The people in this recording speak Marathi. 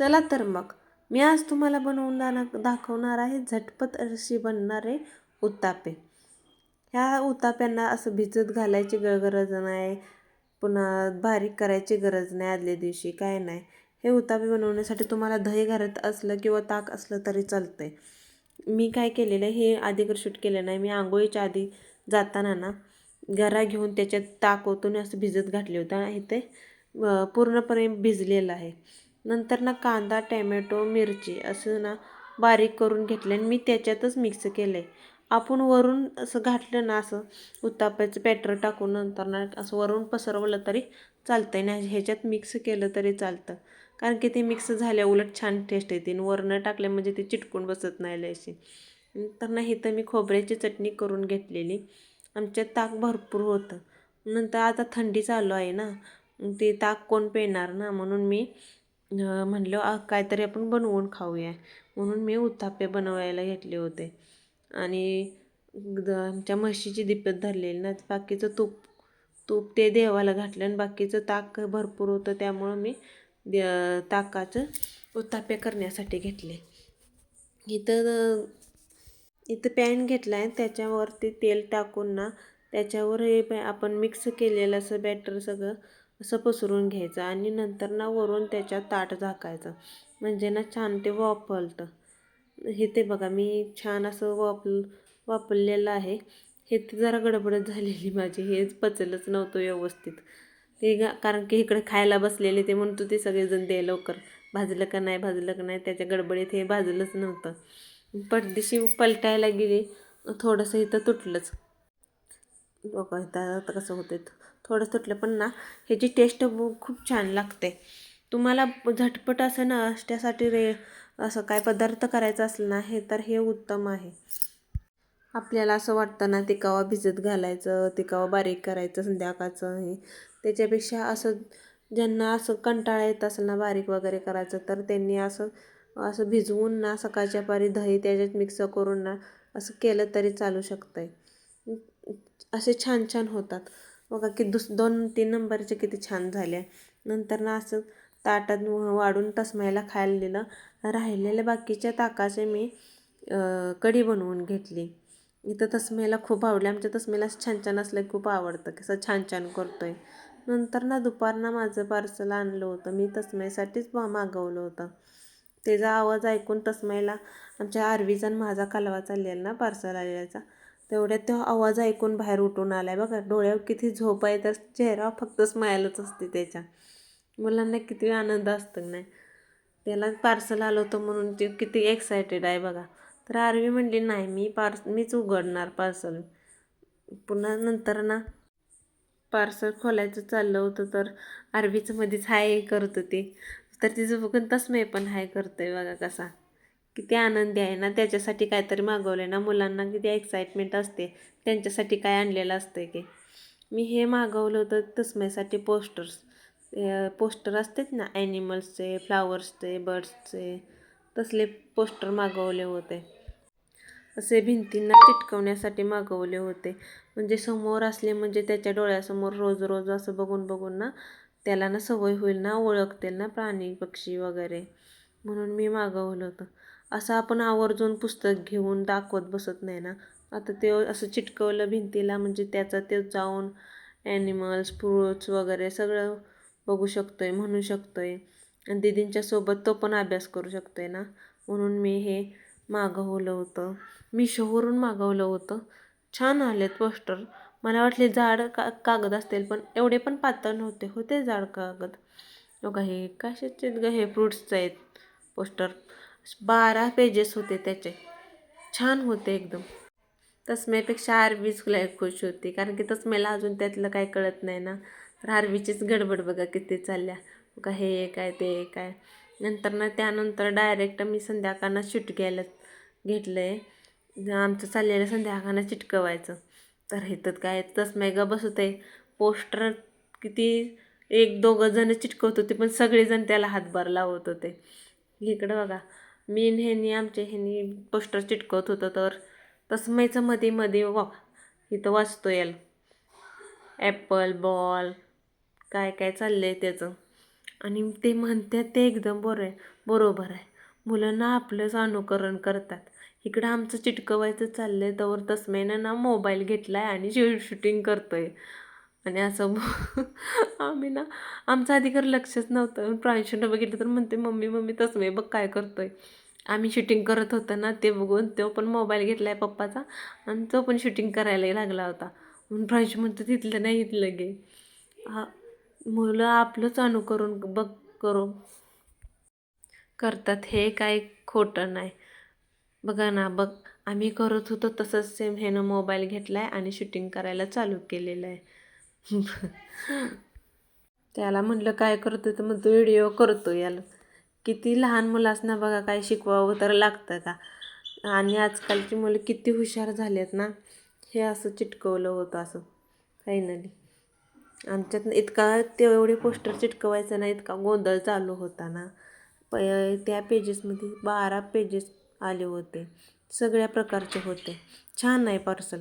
चला तर मग. मी आज तुम्हाला बनवून दाना- दाखवणार आहे झटपट अशी बनणारे उत्तापे. ह्या उत्ताप्यांना असं भिजत घालायची ग गरज नाही. पुन्हा बारीक करायची गरज नाही आदल्या दिवशी काय नाही. हे उतापे बनवण्यासाठी तुम्हाला दही घरात असलं किंवा ताक असलं तरी चालतं आहे मी काय केलेलं आहे हे आधी शूट केलं नाही. मी आंघोळीच्या आधी जाताना ना गरा घेऊन त्याच्यात ताक ओतून असं भिजत घातले होतं आणि ते पूर्णपणे भिजलेलं आहे. नंतर ना कांदा टॅमॅटो मिरची असं ना बारीक करून घेतले आणि मी त्याच्यातच मिक्स केलं. आहे आपण वरून असं घातलं ना असं उत्तापाचं बॅटर टाकून नंतर ना असं वरून पसरवलं तरी चालतं आहे नाही ह्याच्यात मिक्स केलं तरी चालतं. कारण की ते मिक्स झाल्या उलट छान टेस्ट येते आणि वरनं टाकले म्हणजे ते चिटकून बसत नाही अशी नंतर ना इथं मी खोबऱ्याची चटणी करून घेतलेली. आमच्यात ताक भरपूर होतं. नंतर आता थंडी चालू आहे ना. ते ताक कोण पेणार ना? म्हणून मी म्हणलं काहीतरी आपण बनवून खाऊया. म्हणून मी उत्तापे बनवायला घेतले होते. आणि द- आमच्या म्हशीची दिपत धरलेली ना बाकीचं तूप तूप ते देवाला घातलं आणि बाकीचं ताक भरपूर होतं त्यामुळं मी दे- ताकाचं उत्तापे करण्यासाठी घेतले. इथं इथं पॅन घेतला आहे त्याच्यावरती तेल टाकून ना त्याच्यावर हे पॅ- आपण मिक्स केलेलं असं बॅटर सगळं असं पसरून घ्यायचं आणि नंतर ना वरून त्याच्यात ताट झाकायचं. म्हणजे ना छान ते वाफलतं. हे ते बघा मी छान असं वाप वापरलेलं आहे. हे ते जरा गडबडच झालेली माझी. हे पचलंच नव्हतं व्यवस्थित. ते कारण की इकडे खायला बसलेले ते म्हणतो ते सगळेजण दे लवकर. भाजलं का नाही भाजलं का नाही त्याच्या गडबडीत हे भाजलंच नव्हतं. पटदिशी पलटायला गेली थोडंसं इथं तुटलंच. बघा इथं कसं होते थोडं तुटलं पण ना ह्याची टेस्ट खूप छान लागते. तुम्हाला झटपट असं ना त्यासाठी रे असं काय पदार्थ करायचा असलं ना हे तर हे उत्तम आहे. आपल्याला असं वाटतं ना ते कवा भिजत घालायचं ते कवा बारीक करायचं संध्याकाळचं हे. त्याच्यापेक्षा असं ज्यांना असं कंटाळा येत असेल ना बारीक वगैरे करायचं तर त्यांनी असं असं भिजवून ना सकाळच्या पारी दही त्याच्यात मिक्स करून ना असं केलं तरी चालू शकतं आहे असे छान छान होतात. बघा की दुस दोन तीन नंबरचे किती छान झाले. नंतर ना असं ताटात वाढून तसमायला खायला दिलं राहिलेल्या बाकीच्या ताकाचे मी कढी बनवून घेतली. इथं तसमेला खूप आवडले. आमच्या तसमेला छान छान असलं खूप आवडतं कसं छान छान करतो आहे नंतर ना दुपारनं माझं पार्सल आणलं होतं. मी तसमेसाठीच मागवलं होतं. त्याचा आवाज ऐकून तसमेला आमच्या आरवीचा माझा कालवा चाललेला ना पार्सल आलेल्याचा तेवढ्यात तो आवाज ऐकून बाहेर उठून आलाय. बघा डोळ्यावर किती झोप आहे तर चेहरा फक्त स्मायलच असते त्याच्या. मुलांना किती आनंद असतो नाही. त्याला पार्सल आलं होतं म्हणून ते किती एक्सायटेड आहे बघा. तर आरवी म्हणली नाही मी पार्स मीच उघडणार पार्सल. पुन्हा नंतर ना पार्सल खोलायचं चाललं होतं तर आरवीचं मध्येच हाय करत होती. तर तिचं बघून तसमय पण हाय करतोय बघा कसा. किती आनंदी आहे ना त्याच्यासाठी काहीतरी मागवलं ना मुलांना किती एक्साइटमेंट असते. त्यांच्यासाठी काय आणलेलं असतं की. मी हे मागवलं होतं तसमेसाठी पोस्टर्स पोस्टर असतात ना ॲनिमल्सचे फ्लावर्सचे बर्ड्सचे तसले पोस्टर मागवले होते. असे भिंतींना चिटकवण्यासाठी मागवले होते. म्हणजे समोर असले म्हणजे त्याच्या डोळ्यासमोर रोज रोज असं बघून बघून ना त्याला ना सवय होईल ना ओळखतील ना प्राणी पक्षी वगैरे. म्हणून मी मागवलं होतं. असं आपण आवर्जून पुस्तक घेऊन दाखवत बसत नाही ना. आता ते असं चिटकवलं भिंतीला म्हणजे त्याचा ते जाऊन ॲनिमल्स फ्रुट्स वगैरे सगळं बघू शकतो आहे म्हणू शकतो आहे आणि दिदींच्या सोबत तो पण अभ्यास करू शकतो आहे ना. म्हणून मी हे मागवलं होतं. मिशोवरून मागवलं होतं. छान आलेत पोस्टर. मला वाटले जाड का कागद असतील पण एवढे पण पातळ नव्हते. होते जाड कागद. हे कशाचे ग हे फ्रुट्सचे आहेत पोस्टर. बारा पेजेस होते त्याचे. छान होते एकदम. तसम्यापेक्षा आरवीच लय खुश होती. कारण की तसम्याला अजून त्यातलं काय कळत नाही ना. तर आरवीचीच गडबड बघा किती चालल्या. का हे काय ते काय. नंतर ना त्यानंतर डायरेक्ट मी संध्याकाळना शूट घ्यायला घेतलं आहे आमचं चाललेलं संध्याकाळना चिटकवायचं. तर हे तर काय तसम्या ग बसत आहे पोस्टर किती एक दोघं जण चिटकवत होते पण सगळेजण त्याला हातभार लावत होते. इकडं बघा. मी ह्यांनी आमच्या ह्यांनी पोस्टर चिटकवत होतं तर तसमायचं मध्ये मध्ये वा इथं वाचतो याल. ॲपल बॉल काय काय चाललं आहे त्याचं. आणि ते म्हणतात ते एकदम बरं आहे बरोबर आहे. मुलांना आपलंच अनुकरण करतात. इकडं आमचं चिटकवायचं चाललं आहे तर तसमेनं ना मोबाईल घेतला आहे आणि शूटिंग करतो आहे आणि असं आम्ही ना आमचं आधी खरं लक्षच नव्हतं. प्रांशूला बघितलं तर म्हणते मम्मी मम्मी तसमे बघ काय करतोय. आम्ही शूटिंग करत होतो ना ते बघून तो पण मोबाईल घेतला आहे पप्पाचा आणि तो पण शूटिंग करायला लागला होता. म्हणून प्रांशू म्हणतो तिथलं नाही इथलं गे हा मुलं आपलंच अनुकरण बघ करू. करतात हे काय खोटं नाही. बघा ना बघ आम्ही करत होतो तसंच सेम ह्यानं मोबाईल घेतला आहे आणि शूटिंग करायला चालू केलेलं आहे. त्याला म्हटलं काय करतो तर मग तो व्हिडिओ करतो याला. किती लहान मुलांना बघा काय शिकवावं तर लागतं का? आणि आजकालची मुलं किती हुशार झालेत ना? हे असं चिटकवलं होतं असं फायनली आमच्यात इतका तेवढे पोस्टर चिटकवायचं ना इतका गोंधळ चालू होता ना. प त्या पेजेसमध्ये बारा पेजेस आले होते. सगळ्या प्रकारचे होते. छान आहे पार्सल